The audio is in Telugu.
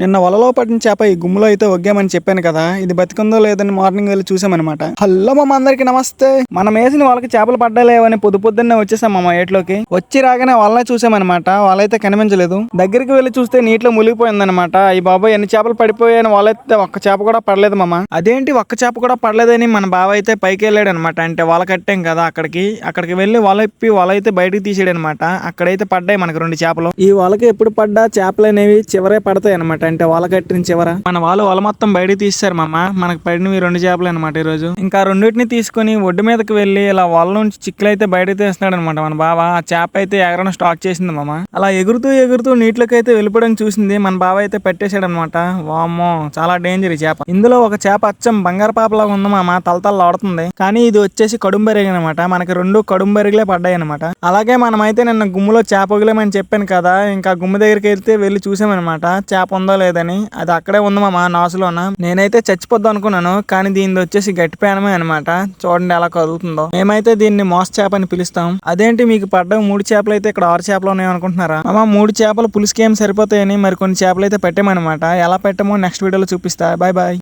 నిన్న వలలో పట్టిన చేప ఈ గుమ్ములో అయితే ఒగ్గామని చెప్పాను కదా ఇది బతికుందో లేదని మార్నింగ్ వెళ్ళి చూసామన్నమాట హలో మామ అందరికి నమస్తే. మనం వేసిన వాళ్ళకి చేపలు పడ్డలేవని పొద్దు పొద్దున్నే వచ్చేసాం మామ ఏట్లోకి. వచ్చి రాగానే వాళ్ళనే చూసామన్నమాట వాళ్ళైతే కనిపించలేదు. దగ్గరికి వెళ్ళి చూస్తే నీటిలో మునిగిపోయిందనమాట ఈ బాబాయ్ ఎన్ని చేపలు పడిపోయాయని వాళ్ళైతే ఒక్క చేప కూడా పడలేదు మామ. అదేంటి ఒక్క చేప కూడా పడలేదని మన బావ అయితే పైకి వెళ్ళాడు అనమాట అంటే వాళ్ళ కట్టాం కదా అక్కడికి. అక్కడికి వెళ్ళి వల వాళ్ళైతే బయటకు తీసాడు అనమాట అక్కడైతే పడ్డాయి మనకు రెండు చేపలు. ఈ వలకి ఎప్పుడు పడ్డా చేపలు అనేవి చివరే పడతాయి అనమాట అంటే వల కట్టిన చివర మన వాళ్ళు వల మొత్తం బయటికి తీస్తారు మామ. మనకు పడినవి రెండు చేపలు అనమాట ఈ రోజు ఇంకా రెండింటిని తీసుకొని ఒడ్డు మీదకి వెళ్ళి ఇలా వల నుంచి చిక్కులు అయితే బయటకు తీస్తున్నాడు అనమాట మన బావ. ఆ చేప అయితే ఎగరడం స్టార్ట్ చేసింది మామ. అలా ఎగురుతూ ఎగురుతూ నీటిలోకి అయితే వెళ్ళిపోవడం చూసింది. మన బావ అయితే పెట్టేశాడు అనమాట వామ్మో చాలా డేంజర్ ఈ చేప. ఇందులో ఒక చేప అచ్చం బంగారు పాపలాగా ఉంది మామ. తలతల ఆడుతుంది. కానీ ఇది వచ్చేసి కడుంబెరిగి అనమాట మనకి రెండు కడుంబెరిగిలే పడ్డాయి అనమాట అలాగే మనమైతే నిన్న గుమ్ములో చేప వగిలేమని చెప్పాను కదా. ఇంకా గుమ్మ దగ్గరికి వెళ్తే వెళ్ళి చూసామన్నమాట. చేప ఉందో లేదని అది అక్కడే ఉంది మామ నాసులోన? నేనైతే చచ్చిపోద్దాం అనుకున్నాను కానీ దీనిది వచ్చేసి గట్టి పేనమే అనమాట చూడండి ఎలా కదులుతుందో. మేమైతే దీన్ని మోస చేప అని పిలుస్తాం. అదేంటి మీకు పడ్డ మూడు చేపలు అయితే ఇక్కడ ఆరు చేపలు ఉన్నాయి అనుకుంటున్నారా? మామ మూడు చేపలు పులుసుకి ఏం సరిపోతాయని మరి కొన్ని చేపలు అయితే పెట్టామన్నమాట. ఎలా పెట్టామో నెక్స్ట్ వీడియోలో చూపిస్తా. Bye bye.